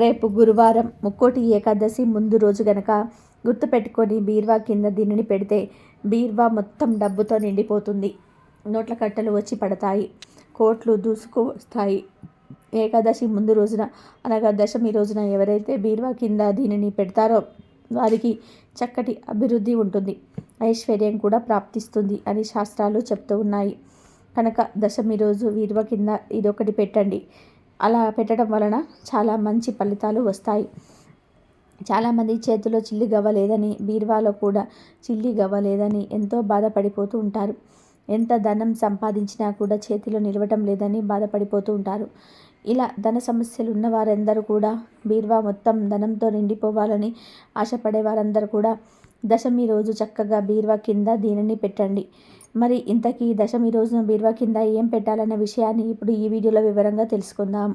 రేపు గురువారం ముక్కోటి ఏకాదశి ముందు రోజు గనక గుర్తుపెట్టుకొని బీర్వా కింద దీనిని పెడితే బీర్వా మొత్తం డబ్బుతో నిండిపోతుంది. నోట్ల కట్టలు వచ్చి పడతాయి. కోట్లు దూసుకు వస్తాయి. ఏకాదశి ముందు రోజున అనగా దశమి రోజున ఎవరైతే బీర్వా కింద దీనిని పెడతారో వారికి చక్కటి అభివృద్ధి ఉంటుంది. ఐశ్వర్యం కూడా ప్రాప్తిస్తుంది అని శాస్త్రాలు చెప్తూ ఉన్నాయి. కనుక దశమి రోజు బీర్వా కింద ఇదొకటి పెట్టండి. అలా పెట్టడం వలన చాలా మంచి ఫలితాలు వస్తాయి. చాలామంది చేతిలో చిల్లి గవ్వ లేదని బీర్వాలో కూడా చిల్లి గవ్వ లేదని ఎంతో బాధపడిపోతూ ఉంటారు. ఎంత ధనం సంపాదించినా కూడా చేతిలో నిలవటం లేదని బాధపడిపోతూ ఉంటారు. ఇలా ధన సమస్యలు ఉన్న వారందరూ కూడా బీర్వా మొత్తం ధనంతో నిండిపోవాలని ఆశపడే వారందరూ కూడా దశమి రోజు చక్కగా బీర్వా కింద దీనిని పెట్టండి. మరి ఇంతకీ దశమి రోజున బీరువా కింద ఏం పెట్టాలన్న విషయాన్ని ఇప్పుడు ఈ వీడియోలో వివరంగా తెలుసుకుందాం.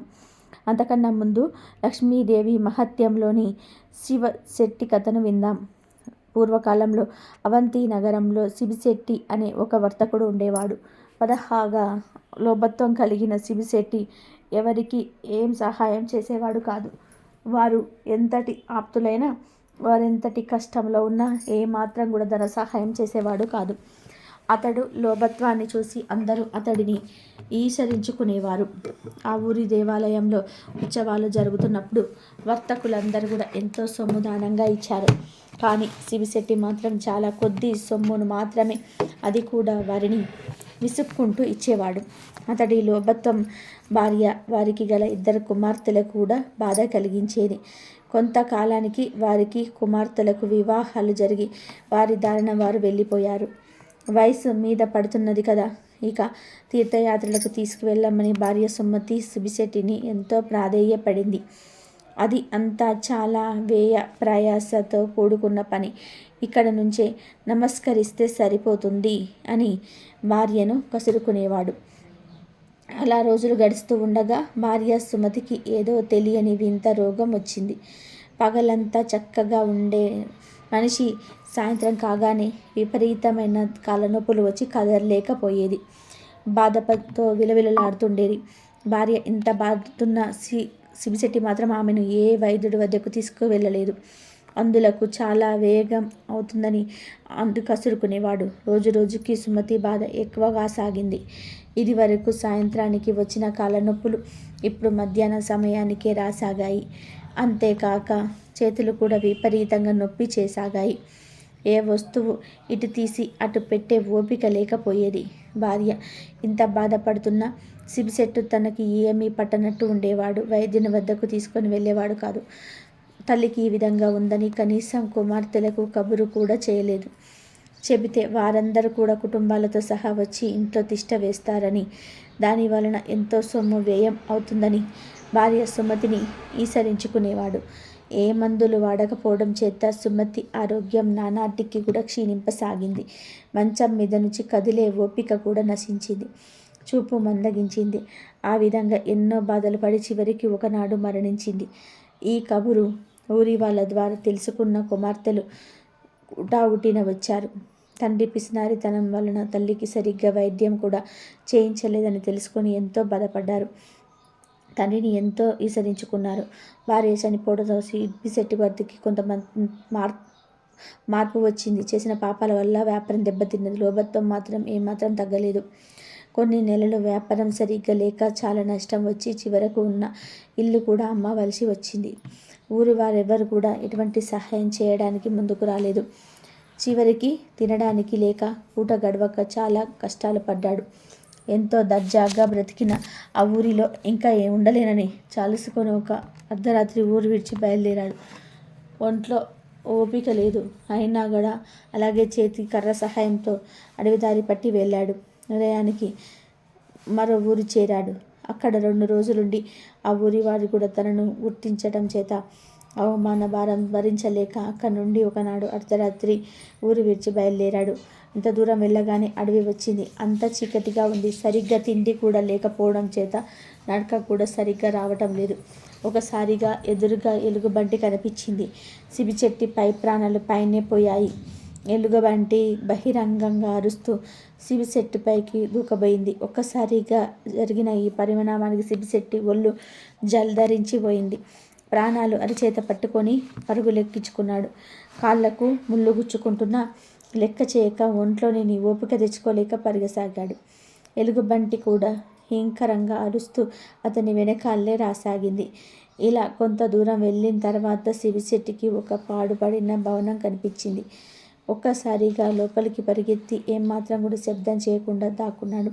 అంతకన్నా ముందు లక్ష్మీదేవి మహత్యంలోని శివ శెట్టి కథను విందాం. పూర్వకాలంలో అవంతి నగరంలో శిబిశెట్టి అనే ఒక వర్తకుడు ఉండేవాడు. పదహాగా లోభత్వం కలిగిన శిబిశెట్టి ఎవరికి ఏం సహాయం చేసేవాడు కాదు. వారు ఎంతటి ఆప్తులైనా వారెంతటి కష్టంలో ఉన్నా ఏమాత్రం కూడా ధన సహాయం చేసేవాడు కాదు. అతడు లోభత్వాన్ని చూసి అందరూ అతడిని ఈసరించుకునేవారు ఆ ఊరి దేవాలయంలో ఉత్సవాలు జరుగుతున్నప్పుడు వర్తకులందరూ కూడా ఎంతో సొమ్ము దానంగా ఇచ్చారు. కానీ శివిశెట్టి మాత్రం చాలా కొద్ది సొమ్మును మాత్రమే అది కూడా వారిని విసుక్కుంటూ ఇచ్చేవాడు. అతడి లోభత్వం భార్య వారికి గల ఇద్దరు కుమార్తెలకు కూడా బాధ కలిగించేది. కొంతకాలానికి వారికి కుమార్తెలకు వివాహాలు జరిగి వారి దారిన వారు వెళ్ళిపోయారు. వయసు మీద పడుతున్నది కదా. ఇక తీర్థయాత్రలకు తీసుకువెళ్ళమని భార్య సుమతి సుబిశెట్టిని ఎంతో ప్రాధేయపడింది. అది అంతా చాలా వ్యయ ప్రయాసతో కూడుకున్న పని. ఇక్కడ నుంచే నమస్కరిస్తే సరిపోతుంది అని భార్యను కసురుకునేవాడు. అలా రోజులు గడుస్తూ ఉండగా భార్య సుమతికి ఏదో తెలియని వింత రోగం వచ్చింది. పగలంతా చక్కగా ఉండే మనిషి సాయంత్రం కాగానే విపరీతమైన కాళ్ళనొప్పులు వచ్చి కదలలేకపోయేది. బాధతో విలవిలలాడుతుండేది. భార్య ఇంత బాధతున్న సి సిబిశెట్టి మాత్రం ఆమెను ఏ వైద్యుడి వద్దకు తీసుకువెళ్ళలేదు. అందులకు చాలా వేగం అవుతుందని అందు కసురుకునేవాడు రోజు రోజుకి సుమతి బాధ ఎక్కువగా సాగింది. ఇది వరకు సాయంత్రానికి వచ్చిన కాళ్ళనొప్పులు ఇప్పుడు మధ్యాహ్న సమయానికే రాసాగాయి. అంతేకాక చేతులు కూడా విపరీతంగా నొప్పి చేసాగాయి. ఏ వస్తువు ఇటు తీసి అటు పెట్టే ఓపిక లేకపోయేది. భార్య ఇంత బాధపడుతున్నా సిబిసెట్టు తనకి ఏమీ పట్టనట్టు ఉండేవాడు. వైద్యుని వద్దకు తీసుకొని వెళ్ళేవాడు కాదు. తల్లికి ఈ విధంగా ఉందని కనీసం కుమార్తెలకు కబురు కూడా చేయలేదు. చెబితే వారందరూ కూడా కుటుంబాలతో సహా వచ్చి ఇంట్లో తిష్ట వేస్తారని దాని వలన ఎంతో సొమ్ము వ్యయం అవుతుందని భార్య సుమతిని ఈసరించుకునేవాడు. ఏ మందులు వాడకపోవడం చేత సుమతి ఆరోగ్యం నానాటికి కూడా క్షీణింపసాగింది. మంచం మీద నుంచి కదిలే ఓపిక కూడా నశించింది. చూపు మందగించింది. ఆ విధంగా ఎన్నో బాధలు పడి చివరికి ఒకనాడు మరణించింది. ఈ కబురు ఊరి వాళ్ళ ద్వారా తెలుసుకున్న కుమార్తెలు ఉటావుటిన వచ్చారు. తండ్రి పిసినారితనం వలన తల్లికి సరిగ్గా వైద్యం కూడా చేయించలేదని తెలుసుకొని ఎంతో బాధపడ్డారు. తండ్రిని ఎంతో ఈసరించుకున్నారు భార్య చనిపోవడంతో సిబ్బిశెట్టి వర్తికి కొంతమంది మార్ మార్పు వచ్చింది. చేసిన పాపాల వల్ల వ్యాపారం దెబ్బతిన్నది. లోభత్వం మాత్రం ఏమాత్రం తగ్గలేదు. కొన్ని నెలలు వ్యాపారం సరిగ్గా లేక చాలా నష్టం వచ్చి చివరకు ఉన్న ఇల్లు కూడా అమ్మవలసి వచ్చింది. ఊరి వారెవ్వరు కూడా ఎటువంటి సహాయం చేయడానికి ముందుకు రాలేదు. చివరికి తినడానికి లేక పూట గడవక చాలా కష్టాలు పడ్డాడు. ఎంతో దర్జాగా బ్రతికిన ఆ ఊరిలో ఇంకా ఏం ఉండలేనని చాలుసుకొని ఒక అర్ధరాత్రి ఊరు విడిచి బయలుదేరాడు ఒంట్లో ఓపిక లేదు. అయినా కూడా అలాగే చేతి కర్ర సహాయంతో అడవిదారి పట్టి వెళ్ళాడు. ఉదయానికి మరో ఊరు చేరాడు. అక్కడ రెండు రోజులుండి ఆ ఊరి వారు కూడా తనను గుర్తించడం చేత అవమాన భారం భరించలేక అక్కడి నుండి ఒకనాడు అర్ధరాత్రి ఊరు విడిచి బయలుదేరాడు. ఇంత దూరం వెళ్ళగానే అడవి వచ్చింది. అంత చీకటిగా ఉంది. సరిగ్గా తిండి కూడా లేకపోవడం చేత నడక కూడా సరిగ్గా రావటం లేదు. ఒకసారిగా ఎదురుగా ఎలుగుబంటి కనిపించింది. సిబిచెట్టి పై ప్రాణాలు పైనే పోయాయి. ఎలుగుబంటి బహిరంగంగా అరుస్తూ శిబిశెట్టి పైకి దూకబోయింది. ఒక్కసారిగా జరిగిన ఈ పరిణామానికి సిబిశెట్టి ఒళ్ళు జల్ధరించిపోయింది. ప్రాణాలు అరిచేత పట్టుకొని పరుగులెక్కించుకున్నాడు. కాళ్ళకు ముళ్ళు గుచ్చుకుంటున్నా లెక్క చేయక ఒంట్లోని ఓపిక తెచ్చుకోలేక పరిగసాగాడు. ఎలుగుబంటి కూడా భీంకరంగా అరుస్తూ అతని వెనకాలే రాసాగింది. ఇలా కొంత దూరం వెళ్ళిన తర్వాత శివిశెట్టికి ఒక పాడుపడిన భవనం కనిపించింది. ఒక్కసారిగా లోపలికి పరిగెత్తి ఏమాత్రం కూడా శబ్దం చేయకుండా దాక్కున్నాడు.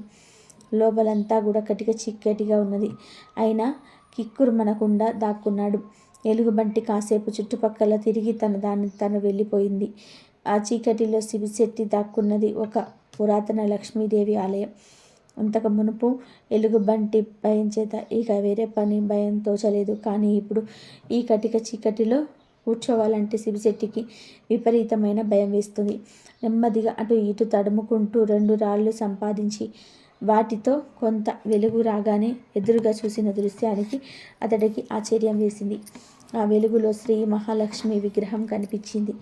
లోపలంతా కూడా కటిక చిక్కటిగా ఉన్నది. అయినా కిక్కురు మనకుండా దాక్కున్నాడు. ఎలుగుబంటి కాసేపు చుట్టుపక్కల తిరిగి తన దాన్ని తను వెళ్ళిపోయింది. ఆ చీకటిలో శివిశెట్టి దాక్కున్నది ఒక పురాతన లక్ష్మీదేవి ఆలయం. అంతకు మునుపు ఎలుగుబంటి భయం చేత ఇక వేరే పని భయం తోచలేదు. కానీ ఇప్పుడు ఈ కటిక చీకటిలో కూర్చోవాలంటే శివిశెట్టికి విపరీతమైన భయం వేస్తుంది. నెమ్మదిగా అటు ఇటు తడుముకుంటూ రెండు రాళ్ళు సంపాదించి వాటితో కొంత వెలుగు రాగానే ఎదురుగా చూసిన దృశ్యానికి అతడికి ఆశ్చర్యం వేసింది. ఆ వెలుగులో శ్రీ మహాలక్ష్మి విగ్రహం కనిపించింది.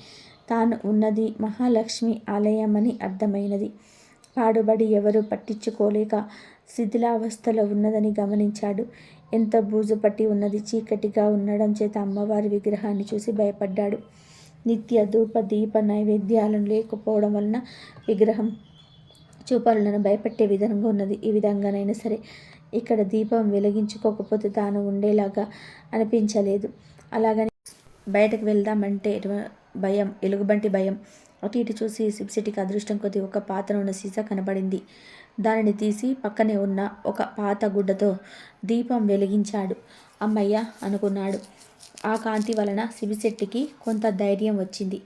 తాను ఉన్నది మహాలక్ష్మి ఆలయమని అర్థమైనది. పాడుబడి ఎవరు పట్టించుకోలేక శిథిలావస్థలో ఉన్నదని గమనించాడు. ఎంత బూజు పట్టి ఉన్నది చీకటిగా ఉండడం చేత అమ్మవారి విగ్రహాన్ని చూసి భయపడ్డాడు. నిత్య ధూప దీప నైవేద్యాలను లేకపోవడం వలన విగ్రహం చూపాలను భయపెట్టే విధంగా ఉన్నది. ఈ విధంగానైనా సరే ఇక్కడ దీపం వెలిగించుకోకపోతే తాను ఉండేలాగా అనిపించలేదు. అలాగని బయటకు వెళ్దామంటే భయం ఎలుగుబంటి భయం. అటు ఇటు చూసి సిబ్సిటీకి అదృష్టం కొద్ది ఒక పాత్ర ఉన్న సీసా కనబడింది. దానిని తీసి పక్కనే ఉన్న ఒక పాత గుడ్డతో దీపం వెలిగించాడు. అమ్మయ్య అనుకున్నాడు. ఆ కాంతి వలన శిబిశెట్టికి కొంత ధైర్యం వచ్చింది.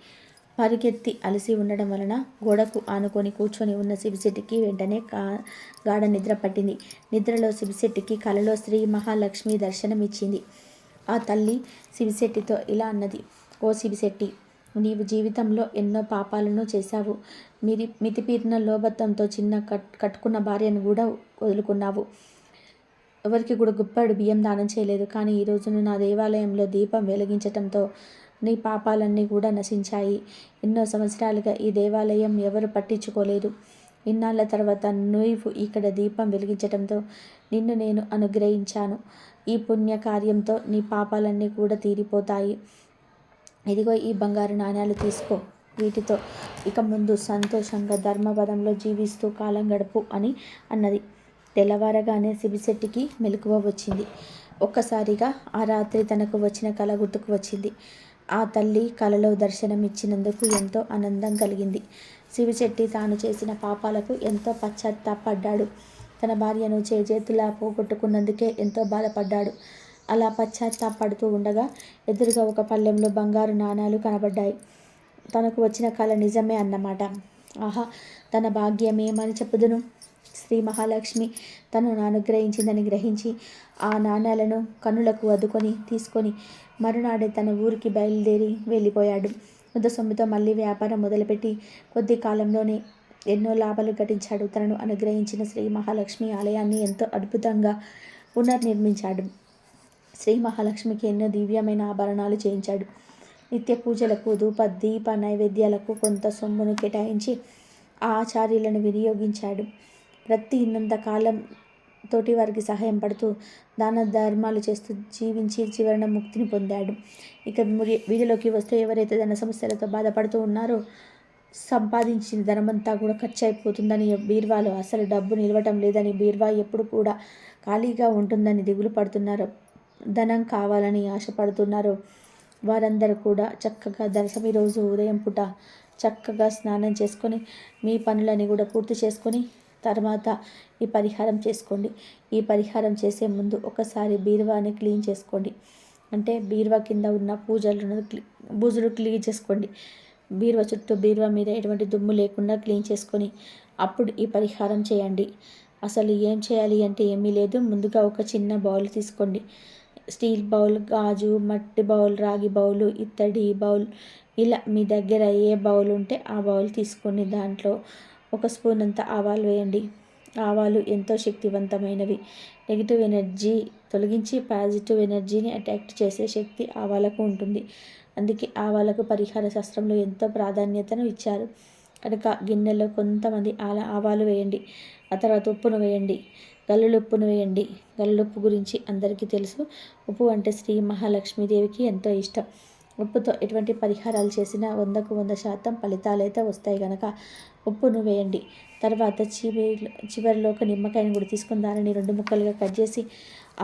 పరిగెత్తి అలసి ఉండడం వలన గోడకు ఆనుకొని కూర్చొని ఉన్న సిబిశెట్టికి వెంటనే కా గాఢ నిద్ర పట్టింది. నిద్రలో శిబిశెట్టికి కలలో శ్రీ మహాలక్ష్మి దర్శనమిచ్చింది. ఆ తల్లి సిబిశెట్టితో ఇలా అన్నది. ఓ శిబిశెట్టి నీవు జీవితంలో ఎన్నో పాపాలను చేశావు. మిరి మితిపీరిన లోబత్తంతో చిన్న కట్ కట్టుకున్న భార్యను కూడా వదులుకున్నావు. ఎవరికి కూడా గుప్పాడు బియ్యం దానం చేయలేదు. కానీ ఈ రోజున నా దేవాలయంలో దీపం వెలిగించటంతో నీ పాపాలన్నీ కూడా నశించాయి. ఎన్నో సంవత్సరాలుగా ఈ దేవాలయం ఎవరు పట్టించుకోలేదు. ఇన్నాళ్ళ తర్వాత నువ్వు ఇక్కడ దీపం వెలిగించటంతో నిన్ను నేను అనుగ్రహించాను. ఈ పుణ్య కార్యంతో నీ పాపాలన్నీ కూడా తీరిపోతాయి. ఇదిగో ఈ బంగారు నాణ్యాలు తీసుకో. వీటితో ఇక ముందు సంతోషంగా ధర్మపదంలో జీవిస్తూ కాలం గడుపు అని అన్నది. తెల్లవారగానే సిబిశెట్టికి మెలకువ వచ్చింది. ఒక్కసారిగా ఆ రాత్రి తనకు వచ్చిన కళ గుర్తుకు వచ్చింది. ఆ తల్లి కలలో దర్శనమిచ్చినందుకు ఎంతో ఆనందం కలిగింది. శివిశెట్టి తాను చేసిన పాపాలకు ఎంతో పశ్చాత్తాపడ్డాడు. తన భార్యను చేతులా పోగొట్టుకున్నందుకే ఎంతో బాధపడ్డాడు. అలా పశ్చాత్తాపడుతూ ఉండగా ఎదురుగా ఒక పళ్ళెంలో బంగారు నాణాలు కనబడ్డాయి. తనకు వచ్చిన కళ నిజమే అన్నమాట. ఆహా తన భాగ్యమేమని చెప్పుదును? శ్రీ మహాలక్ష్మి తనను అనుగ్రహించిందని గ్రహించి ఆ నాణ్యాలను కన్నులకు అద్దుకొని తీసుకొని మరునాడే తన ఊరికి బయలుదేరి వెళ్ళిపోయాడు. ముద్ద సొమ్ముతో మళ్ళీ వ్యాపారం మొదలుపెట్టి కొద్ది కాలంలోనే ఎన్నో లాభాలు గటించాడు తనను అనుగ్రహించిన శ్రీ మహాలక్ష్మి ఆలయాన్ని ఎంతో అద్భుతంగా పునర్నిర్మించాడు. శ్రీ మహాలక్ష్మికి ఎన్నో దివ్యమైన ఆభరణాలు చేయించాడు. నిత్య పూజలకు ధూప దీప నైవేద్యాలకు కొంత సొమ్మును కేటాయించి ఆ ఆచార్యులను వినియోగించాడు. ప్రతి ఇన్నంత కాలం తోటి వారికి సహాయం పడుతూ దాన ధర్మాలు చేస్తూ జీవించి చివరన ముక్తిని పొందాడు. ఇక వీధిలోకి వస్తే ఎవరైతే ధన సమస్యలతో బాధపడుతూ ఉన్నారో సంపాదించిన ధనమంతా కూడా ఖర్చు అయిపోతుందని బీర్వాలో అసలు డబ్బు నిలవటం లేదని బీర్వా ఎప్పుడు కూడా ఖాళీగా ఉంటుందని దిగులు పడుతున్నారు. ధనం కావాలని ఆశపడుతున్నారు. వారందరూ కూడా చక్కగా దశమి రోజు ఉదయం పూట చక్కగా స్నానం చేసుకొని మీ పనులని కూడా పూర్తి చేసుకొని తర్వాత ఈ పరిహారం చేసుకోండి. ఈ పరిహారం చేసే ముందు ఒకసారి బీరువాని క్లీన్ చేసుకోండి. అంటే బీరువా కింద ఉన్న పూజలను బూజులు క్లీన్ చేసుకోండి. బీరువా చుట్టూ బీరువా మీద ఎటువంటి దుమ్ము లేకుండా క్లీన్ చేసుకొని అప్పుడు ఈ పరిహారం చేయండి. అసలు ఏం చేయాలి అంటే ఏమీ లేదు. ముందుగా ఒక చిన్న బౌల్ తీసుకోండి. స్టీల్ బౌల్ గాజు మట్టి బౌల్ రాగి బౌలు ఇత్తడి బౌల్ ఇలా మీ దగ్గర ఏ బౌల్ ఉంటే ఆ బౌల్ తీసుకొని దాంట్లో ఒక స్పూన్ అంత ఆవాలు వేయండి. ఆవాలు ఎంతో శక్తివంతమైనవి. నెగిటివ్ ఎనర్జీ తొలగించి పాజిటివ్ ఎనర్జీని అట్రాక్ట్ చేసే శక్తి ఆవాలకు ఉంటుంది. అందుకే ఆవాలకు పరిహార శాస్త్రంలో ఎంతో ప్రాధాన్యతను ఇచ్చారు. కనుక గిన్నెలో కొంతమంది ఆల ఆవాలు వేయండి ఆ తర్వాత ఉప్పును వేయండి గల్లులుప్పును వేయండి. గల్లులుప్పు గురించి అందరికీ తెలుసు. ఉప్పు అంటే శ్రీ మహాలక్ష్మీదేవికి ఎంతో ఇష్టం. ఉప్పుతో ఎటువంటి పరిహారాలు చేసినా వందకు వంద శాతం ఫలితాలు అయితే వస్తాయి కనుక ఉప్పును వేయండి. తర్వాత చివరి చివరిలో ఒక నిమ్మకాయను కూడా తీసుకుని దానిని రెండు ముక్కలుగా కట్ చేసి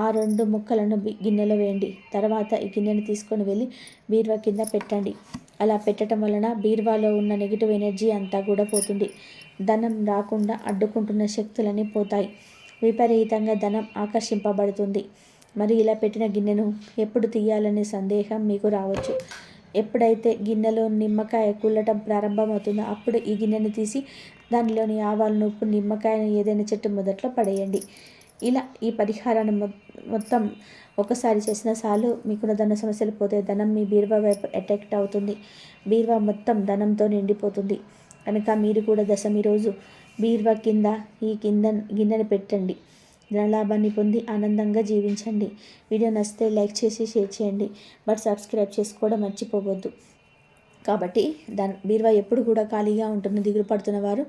ఆ రెండు ముక్కలను గిన్నెలో వేయండి. తర్వాత ఈ గిన్నెను తీసుకొని వెళ్ళి బీరువా కింద పెట్టండి. అలా పెట్టడం వలన బీరువాలో ఉన్న నెగిటివ్ ఎనర్జీ అంతా కూడా పోతుంది. ధనం రాకుండా అడ్డుకుంటున్న శక్తులన్నీ పోతాయి. విపరీతంగా ధనం ఆకర్షింపబడుతుంది. మరి ఇలా పెట్టిన గిన్నెను ఎప్పుడు తీయాలనే సందేహం మీకు రావచ్చు. ఎప్పుడైతే గిన్నెలో నిమ్మకాయ కుల్లటం ప్రారంభమవుతుందో అప్పుడు ఈ గిన్నెను తీసి దానిలోని ఆవాలను ఉప్పు నిమ్మకాయను ఏదైనా చెట్టు మొదట్లో పడేయండి. ఇలా ఈ పరిహారాన్ని మొత్తం ఒకసారి చేసిన చాలు మీకున్న ధన సమస్యలు పోతే ధనం మీ బీరువా వైపు అట్రాక్ట్ అవుతుంది. బీరువా మొత్తం ధనంతో నిండిపోతుంది. కనుక మీరు కూడా దశమి రోజు బీరువా కింద ఈ కింద గిన్నెను పెట్టండి. ధనలాభాన్ని పొంది ఆనందంగా జీవించండి. వీడియో నచ్చితే లైక్ చేసి షేర్ చేయండి. బట్ సబ్స్క్రైబ్ చేసుకోవడం మర్చిపోవద్దు. కాబట్టి దాని బీరువా ఎప్పుడు కూడా ఖాళీగా ఉంటుంది దిగులు పడుతున్న వారు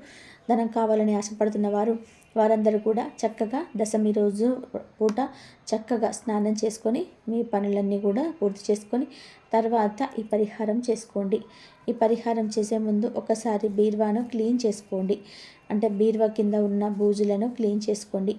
ధనం కావాలని ఆశపడుతున్న వారు వారందరూ కూడా చక్కగా దశమి రోజు పూట చక్కగా స్నానం చేసుకొని మీ పనులన్నీ కూడా పూర్తి చేసుకొని తర్వాత ఈ పరిహారం చేసుకోండి. ఈ పరిహారం చేసే ముందు ఒకసారి బీరువాను క్లీన్ చేసుకోండి. అంటే బీరువా కింద ఉన్న బూజులను క్లీన్ చేసుకోండి.